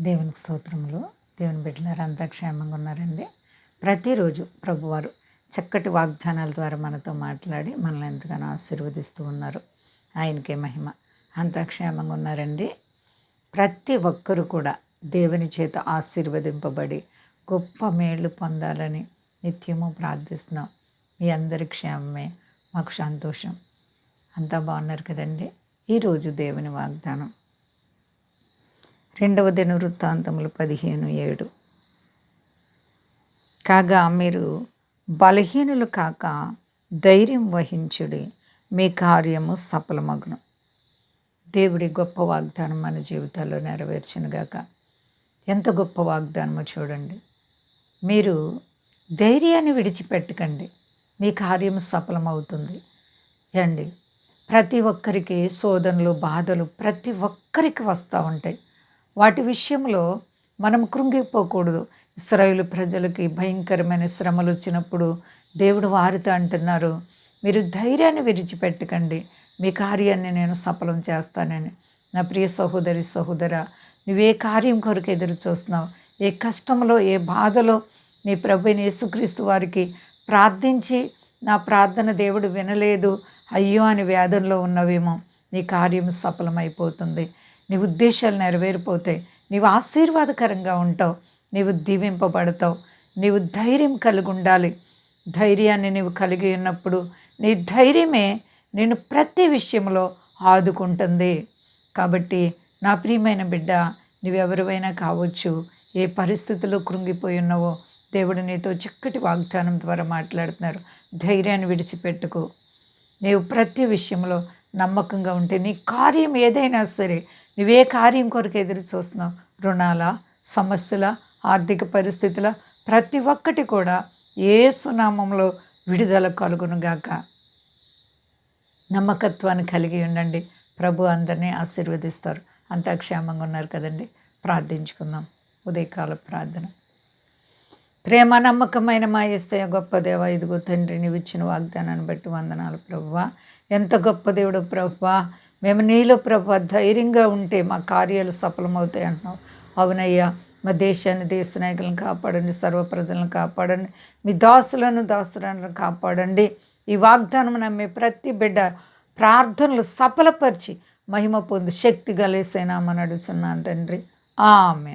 దేవునికి స్తోత్రములు. దేవుని బిడ్డలారు అంతా క్షేమంగా ఉన్నారండి. ప్రతిరోజు ప్రభువారు చక్కటి వాగ్దానాల ద్వారా మనతో మాట్లాడి మనల్ని ఎంతగానో ఆశీర్వదిస్తూ ఉన్నారు. ఆయనకే మహిమ. అంతా క్షేమంగా ఉన్నారండి. ప్రతి ఒక్కరు కూడా దేవుని చేత ఆశీర్వదింపబడి గొప్ప మేళ్ళు పొందాలని నిత్యము ప్రార్థిస్తున్నాం. మీ అందరి క్షేమమే. మాకు సంతోషం. అంతా బాగున్నారు కదండి. ఈరోజు దేవుని వాగ్దానం. రెండవ దిన వృత్తాంతములు పదిహేను ఏడు. కాగా మీరు బలహీనులు కాక ధైర్యం వహించుడి మీ కార్యము సఫలమగ్నం. దేవుడి గొప్ప వాగ్దానం మన జీవితాల్లో నెరవేర్చినగాక ఎంత గొప్ప వాగ్దానమో చూడండి. మీరు ధైర్యాన్ని విడిచిపెట్టకండి. మీ కార్యం సఫలమవుతుంది. అండి ప్రతి ఒక్కరికి శోధనలు బాధలు ప్రతి ఒక్కరికి వస్తూ ఉంటాయి. వాటి విషయంలో మనం కృంగిపోకూడదు. ఇస్రాయేల్ ప్రజలకి భయంకరమైన శ్రమలు వచ్చినప్పుడు దేవుడు వారితో అంటున్నారు మీరు ధైర్యాన్ని విరిచిపెట్టకండి. మీ కార్యాన్ని నేను సఫలం చేస్తానని. నా ప్రియ సహోదరి సహోదర నువ్వే కార్యం కొరకు ఎదురు చూస్తున్నావు? ఏ కష్టంలో ఏ బాధలో నీ ప్రభుని యేసుక్రీస్తు వారికి ప్రార్థించి నా ప్రార్థన దేవుడు వినలేదు. అయ్యో అని వేదనలో ఉన్నవేమో నీ కార్యం సఫలమైపోతుంది. నీ ఉద్దేశాలు నెరవేరిపోతాయి. నీవు ఆశీర్వాదకరంగా ఉంటావు. నీవు దీవింపబడతావు. నీవు ధైర్యం కలిగి ఉండాలి. ధైర్యాన్ని నీవు కలిగి ఉన్నప్పుడు నీ ధైర్యమే నేను ప్రతి విషయంలో ఆదుకుంటుంది. కాబట్టి నా ప్రియమైన బిడ్డ నువ్వెవరివైనా కావచ్చు ఏ పరిస్థితుల్లో కృంగిపోయి ఉన్నావో దేవుడు నీతో చక్కటి వాగ్దానం ద్వారా మాట్లాడుతున్నారు. ధైర్యాన్ని విడిచిపెట్టుకు. నీవు ప్రతి విషయంలో నమ్మకంగా ఉంటే నీ కార్యం ఏదైనా సరే నువ్వే కార్యం కొరకు ఎదురు చూస్తున్నావు. రుణాల సమస్యల ఆర్థిక పరిస్థితుల ప్రతి ఒక్కటి కూడా ఏ సునామంలో విడుదల కలుగునుగాక నమ్మకత్వాన్ని కలిగి ఉండండి. ప్రభు అందరినీ ఆశీర్వదిస్తారు. అంతా క్షేమంగా ఉన్నారు కదండి. ప్రార్థించుకుందాం. ఉదయకాల ప్రార్థన. ప్రేమ నమ్మకమైన మా ఎస్తయ గొప్ప దేవ ఇదిగో తండ్రి నీవు ఇచ్చిన వాగ్దానాన్ని బట్టి వందనాలు ప్రభువ. ఎంత గొప్ప దేవుడు ప్రభువ. మేము నీలో ప్రభు ధైర్యంగా ఉంటే మా కార్యాలు సఫలమవుతాయి అంటున్నావు. అవునయ్యా మా దేశాన్ని దేశ నాయకులను కాపాడండి సర్వ ప్రజలను కాపాడండి. మీ దాసులను దాసులను కాపాడండి. ఈ వాగ్దానం నమ్మే ప్రతి బిడ్డ ప్రార్థనలు సఫలపరిచి మహిమ పొంది శక్తి గలేసైనామని అడుగుతున్నాను తండ్రి. ఆమె